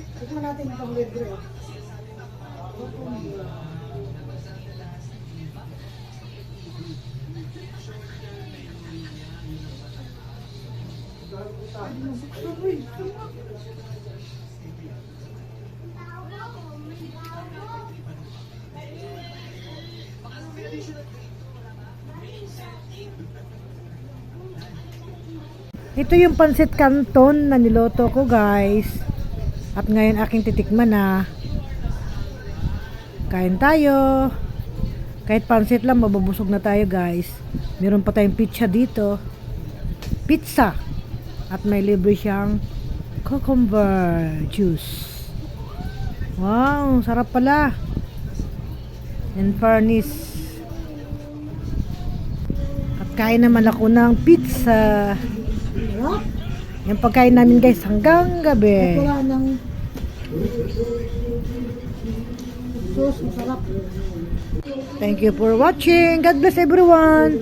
Tikman natin itong libre. Ito yung pansit canton na niloto ko guys. At ngayon aking titikman na. Kain tayo. Kahit pansit lang, mabubusog na tayo guys. Meron pa tayong pizza dito. Pizza. At may libre siyang cucumber juice. Wow, sarap pala. And. At kain naman ako ng pizza. Yung pagkain namin guys hanggang gabi. Wala nang. Thank you for watching. God bless everyone.